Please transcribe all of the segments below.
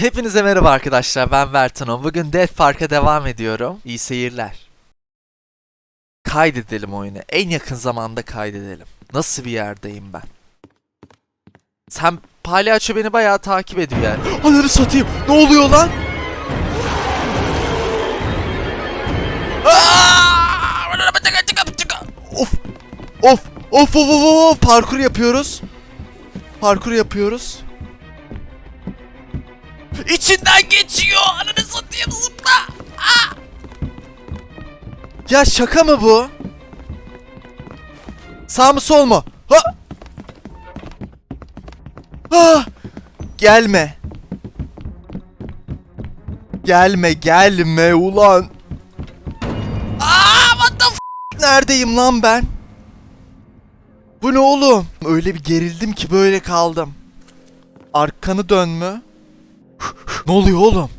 Hepinize merhaba arkadaşlar ben Vertano. Bugün Death Park'a devam ediyorum. İyi seyirler. Kaydedelim oyunu. En yakın zamanda kaydedelim. Nasıl bir yerdeyim ben? Sen palyaço beni bayağı takip ediyor yani. Ananı satayım. Ne oluyor lan? Of. Of of of of. Parkur yapıyoruz. Parkur yapıyoruz. İçinden geçiyor. Ananı satayım zıpla. Aa! Ya şaka mı bu? Sağ mı sol mu? Ha! Ah! Gelme. Gelme gelme ulan. Aa, what the f- Neredeyim lan ben? Bu ne oğlum? Öyle bir gerildim ki böyle kaldım. Arkanı dön mü? Ne oluyor oğlum?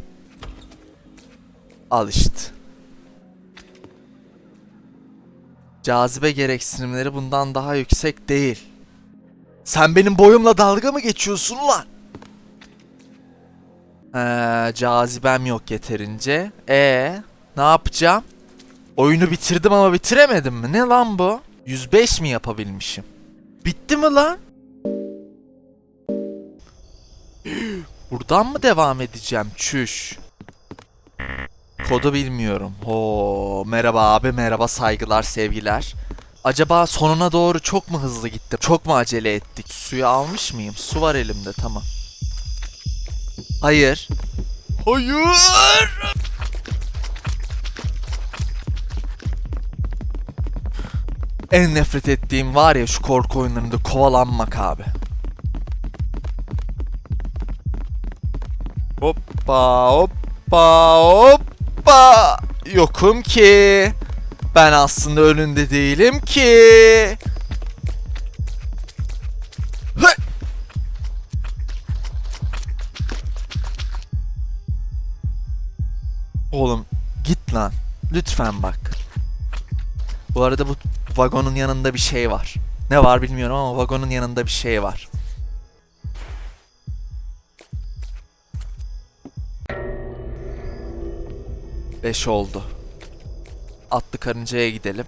Al işte. Cazibe gereksinimleri bundan daha yüksek değil. Sen benim boyumla dalga mı geçiyorsun lan? Ee, cazibem yok yeterince. E ne yapacağım? Oyunu bitirdim ama bitiremedim mi? Ne lan bu? 105 mi yapabilmişim? Bitti mi lan? Buradan mı devam edeceğim? Çüş. Kodu bilmiyorum. Ho, merhaba abi, merhaba saygılar, sevgiler. Acaba sonuna doğru çok mu hızlı gittim? Çok mu acele ettik? Suyu almış mıyım? Su var elimde, tamam. Hayır. Hayır. En nefret ettiğim var ya şu korku oyunlarında kovalanmak abi. Hoppa hoppa hoppa. Yokum ki. Ben aslında önünde değilim ki. Oğlum git lan. Lütfen bak. Bu arada bu vagonun yanında bir şey var. Ne var bilmiyorum ama vagonun yanında bir şey var. Beş oldu. Atlı karıncaya gidelim.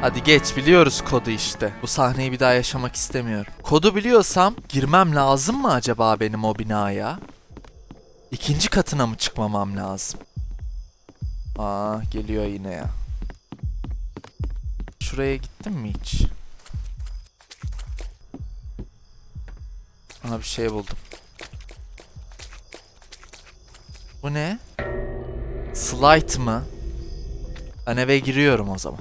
Hadi geç biliyoruz kodu işte. Bu sahneyi bir daha yaşamak istemiyorum. Kodu biliyorsam girmem lazım mı acaba benim o binaya? İkinci katına mı çıkmamam lazım? Aa geliyor yine ya. Şuraya gittim mi hiç? Aha bir şey buldum. Bu ne? Slide mı? Ben eve giriyorum o zaman.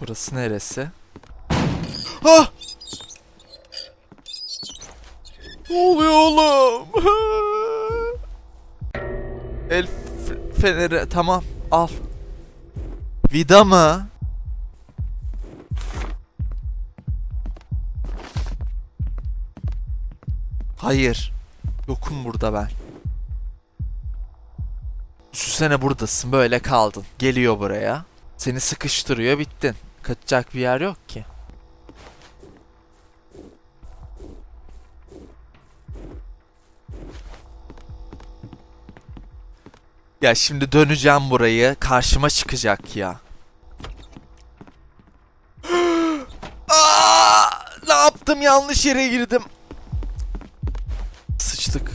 Burası neresi? Ah! Ne oluyor oğlum? El feneri tamam al. Vida mı? Hayır. Yokum burada ben. Düşünsene buradasın böyle kaldın. Geliyor buraya. Seni sıkıştırıyor bittin. Kaçacak bir yer yok ki. Ya şimdi döneceğim burayı. Karşıma çıkacak ya. Aa, ne yaptım? Yanlış yere girdim. Sıçtık.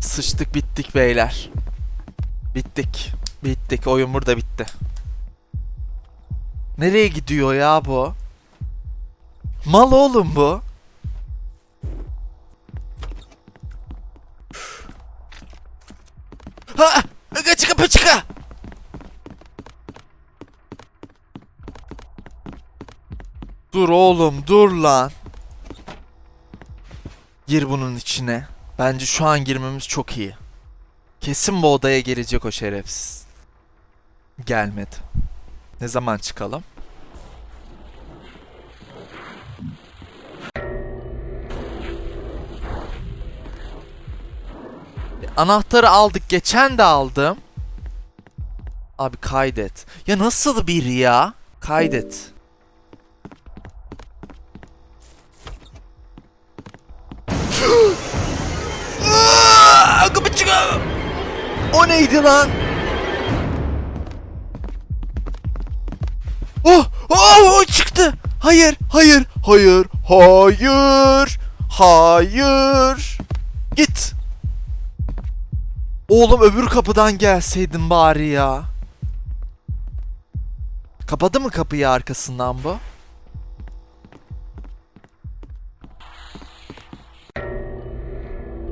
Sıçtık bittik beyler. Bittik. Bittik. Oyun burada bitti. Nereye gidiyor ya bu? Mal oğlum bu. Dur oğlum dur lan. Gir bunun içine. Bence şu an girmemiz çok iyi. Kesin bu odaya gelecek o şerefsiz. Gelmedi. Ne zaman çıkalım? Anahtarı aldık. Geçen de aldım. Abi kaydet. Ya nasıl bir ya? Kaydet. Aa, Kapı çıkıyor. O neydi lan? Oh, oh, oh, çıktı. Hayır, hayır, hayır, hayır, hayır. Git. Oğlum öbür kapıdan gelseydin bari ya. Kapadı mı kapıyı arkasından bu?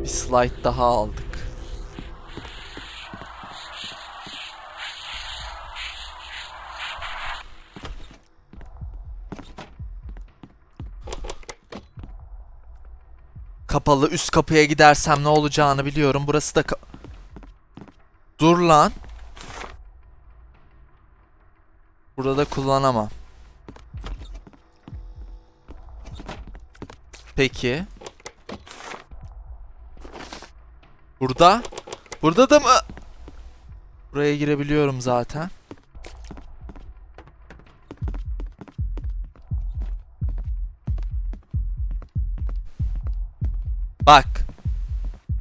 Bir slide daha aldık. Kapalı üst kapıya gidersem ne olacağını biliyorum. Burası da Dur lan. Burada kullanamam. Peki. Burada? Burada da mı? Buraya girebiliyorum zaten.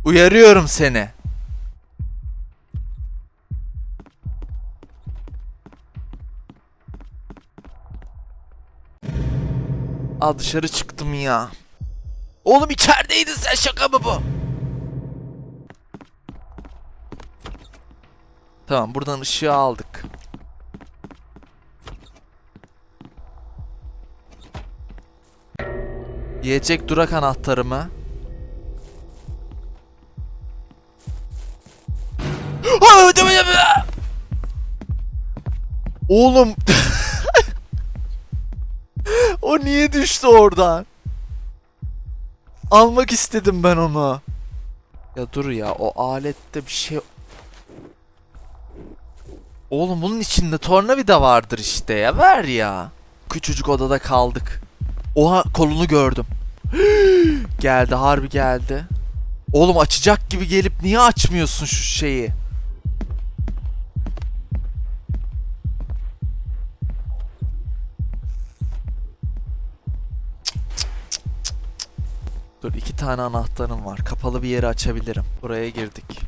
Uyarıyorum seni. Aa dışarı çıktım ya. Oğlum içerideydin sen şaka mı bu? Tamam buradan ışığı aldık. Yiyecek durak anahtarımı. Oğlum. o niye düştü oradan? Almak istedim ben onu. Ya dur ya o alette bir şey... Oğlum bunun içinde tornavida vardır işte ya ver ya. Küçücük odada kaldık. Oha kolunu gördüm. geldi harbi geldi. Oğlum açacak gibi gelip niye açmıyorsun şu şeyi? Tane anahtarım var. Kapalı bir yeri açabilirim. Buraya girdik.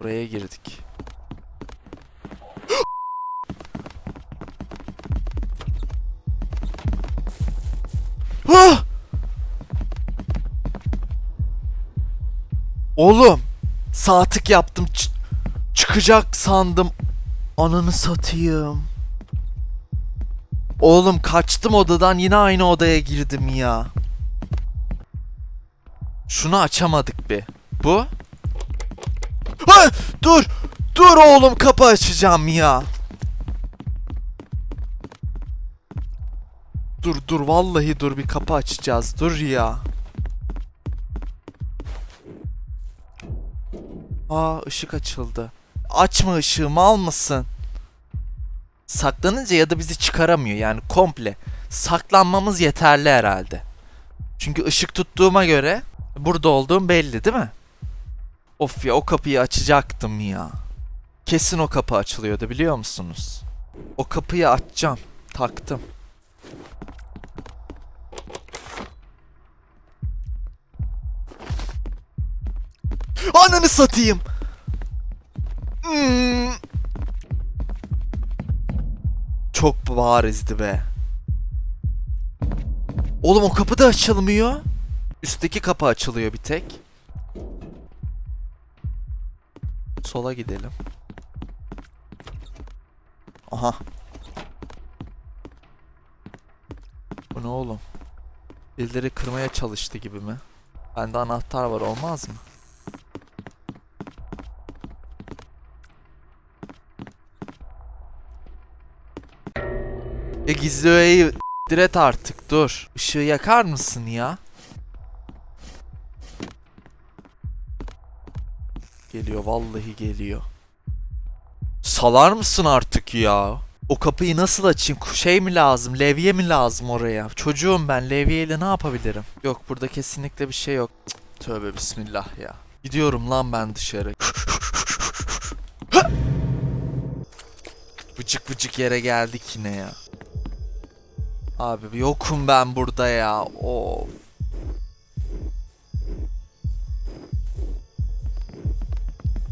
Buraya girdik. Ah! Oğlum sağ tık yaptım Ç- çıkacak sandım ananı satayım Oğlum kaçtım odadan yine aynı odaya girdim ya Şunu açamadık bir Bu Ha, dur dur oğlum kapı açacağım ya Dur dur vallahi dur bir kapı açacağız dur ya Aa ışık açıldı. Açma ışığı mal mısın? Saklanınca ya da bizi çıkaramıyor yani komple. Saklanmamız yeterli herhalde. Çünkü ışık tuttuğuma göre burada olduğum belli değil mi? Of ya o kapıyı açacaktım ya. Kesin o kapı açılıyordu biliyor musunuz? O kapıyı açacağım. Taktım. Ananı satayım. Hmm. Çok barizdi be. Oğlum o kapı da açılmıyor. Üstteki kapı açılıyor bir tek. Sola gidelim. Aha. Bu ne oğlum? Birileri kırmaya çalıştı gibi mi? Bende anahtar var olmaz mı? Ya gizli öğeyi diret artık dur. Işığı yakar mısın ya? Geliyor vallahi geliyor. salar mısın artık ya? O kapıyı nasıl açayım? Şey mi lazım? Levye mi lazım oraya? Çocuğum ben. Levyeyle ne yapabilirim? Yok burada kesinlikle bir şey yok. Cık, Tövbe bismillah ya. Gidiyorum lan ben dışarı. Vıcık vıcık yere geldik yine ya. Abi yokum ben burada ya. Of.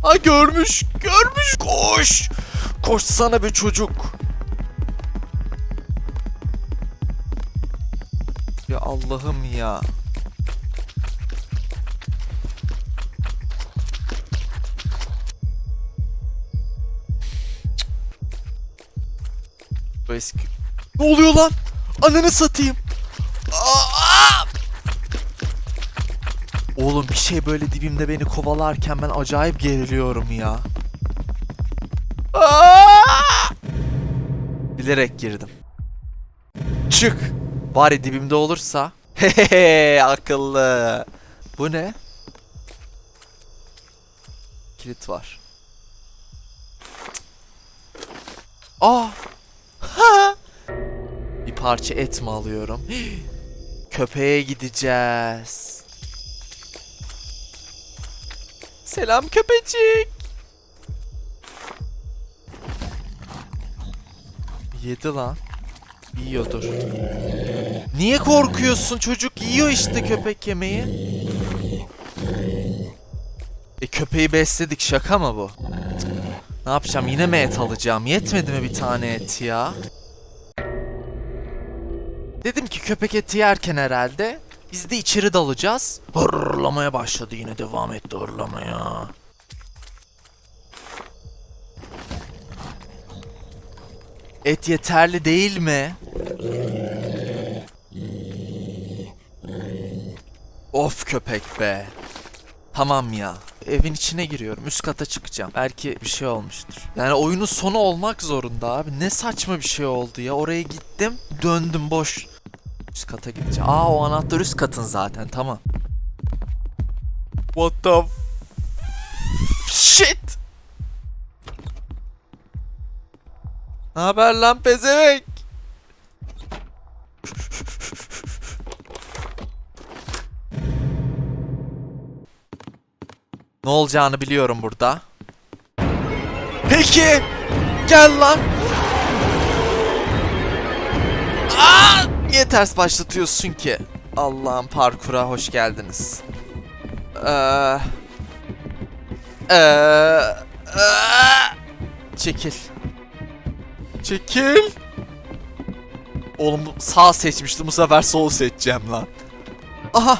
Ha görmüş, görmüş. Koş. Koşsana be çocuk. Ya Allah'ım ya. Bu eski... Ne oluyor lan? Ananı satayım. Aa! Oğlum bir şey böyle dibimde beni kovalarken ben acayip geriliyorum ya. Aa! Bilerek girdim. Çık. Bari dibimde olursa. Hehehe akıllı. Bu ne? Kilit var. Aa. Ha. Bir parça et mi alıyorum? Köpeğe gideceğiz. Selam köpecik. Yedi lan. Yiyordur. Niye korkuyorsun çocuk? Yiyor işte köpek yemeği. E köpeği besledik şaka mı bu? Ne yapacağım yine mi et alacağım? Yetmedi mi bir tane et ya? Dedim ki köpek eti yerken herhalde biz de içeri dalacağız. Hırlamaya başladı yine devam etti hırlamaya. Et yeterli değil mi? Of köpek be. Tamam ya. Evin içine giriyorum. Üst kata çıkacağım. Belki bir şey olmuştur. Yani oyunun sonu olmak zorunda abi. Ne saçma bir şey oldu ya. Oraya gittim. Döndüm boş. Üst kata gideceğim. Aa o anahtar üst katın zaten. Tamam. What the shit? Ne haber lan pezevenk? Ne olacağını biliyorum burada. Peki. Gel lan. Niye ters başlatıyorsun ki? Allah'ım parkura hoş geldiniz. Ee, ee, ee, çekil. Çekil. Oğlum sağ seçmiştim bu sefer sol seçeceğim lan. Aha.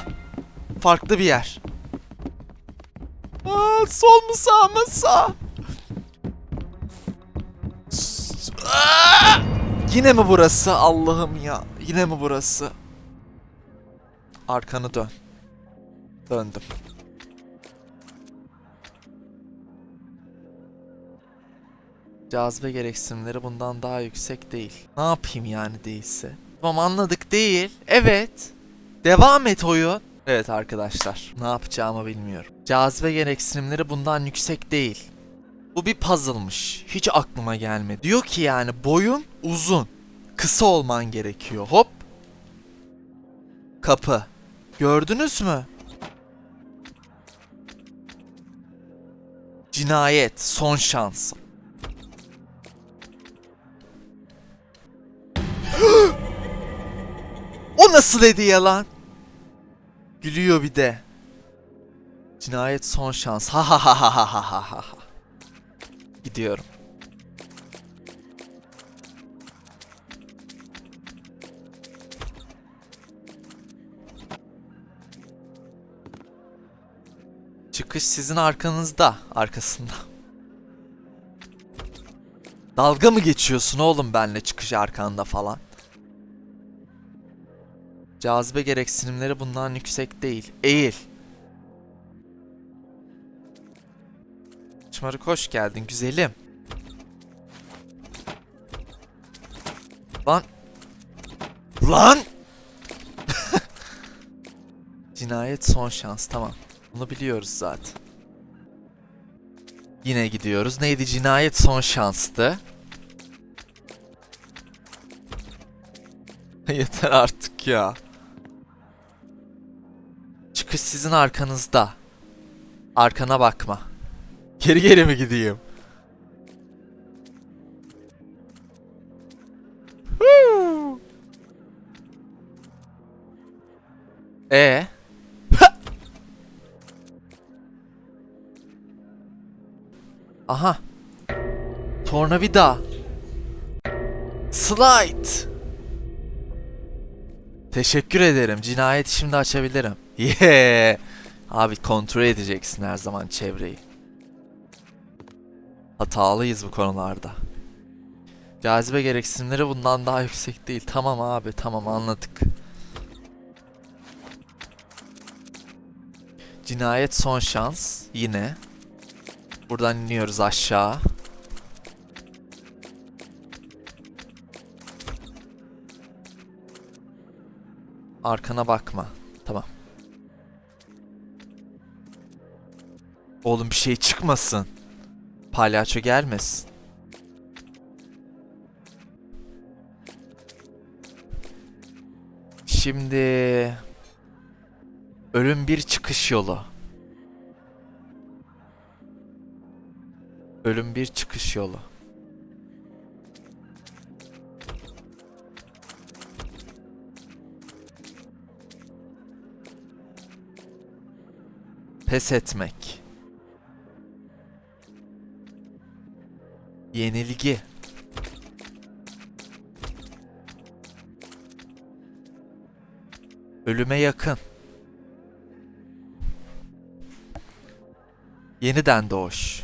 Farklı bir yer. Aa, sol mu sağ mı sağ? Aa! Yine mi burası Allah'ım ya? Yine mi burası? Arkanı dön. Döndüm. Cazibe gereksinimleri bundan daha yüksek değil. Ne yapayım yani değilse? Tamam anladık değil. Evet. Devam et oyun. Evet arkadaşlar. Ne yapacağımı bilmiyorum. Cazibe gereksinimleri bundan yüksek değil. Bu bir puzzle'mış. Hiç aklıma gelmedi. Diyor ki yani boyun uzun. Kısa olman gerekiyor. Hop. Kapı. Gördünüz mü? Cinayet. Son şans. o nasıl hediye lan? Gülüyor bir de. Cinayet son şans. Ha ha ha ha ha ha ha. Gidiyorum. Çıkış sizin arkanızda, arkasında. Dalga mı geçiyorsun oğlum benle çıkış arkanda falan? Cazibe gereksinimleri bundan yüksek değil. Eğil. Şımarık hoş geldin güzelim. Lan. Lan! Cinayet son şans tamam. Bunu biliyoruz zaten. Yine gidiyoruz. Neydi? Cinayet son şanstı. Yeter artık ya. Çıkış sizin arkanızda. Arkana bakma. Geri geri mi gideyim? E Aha. Tornavida. Slide. Teşekkür ederim. Cinayeti şimdi açabilirim. Yeah. Abi kontrol edeceksin her zaman çevreyi. Hatalıyız bu konularda. Cazibe gereksinimleri bundan daha yüksek değil. Tamam abi tamam anladık. Cinayet son şans. Yine. Buradan iniyoruz aşağı. Arkana bakma. Tamam. Oğlum bir şey çıkmasın. Palyaço gelmesin. Şimdi ölüm bir çıkış yolu. Ölüm bir çıkış yolu. Pes etmek. Yenilgi. Ölüme yakın. Yeniden doğuş.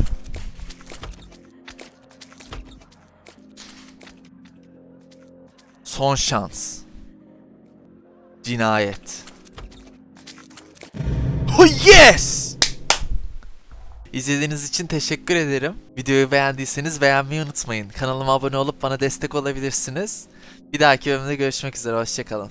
Son şans. Cinayet. Yes! İzlediğiniz için teşekkür ederim. Videoyu beğendiyseniz beğenmeyi unutmayın. Kanalıma abone olup bana destek olabilirsiniz. Bir dahaki bölümde görüşmek üzere. Hoşçakalın.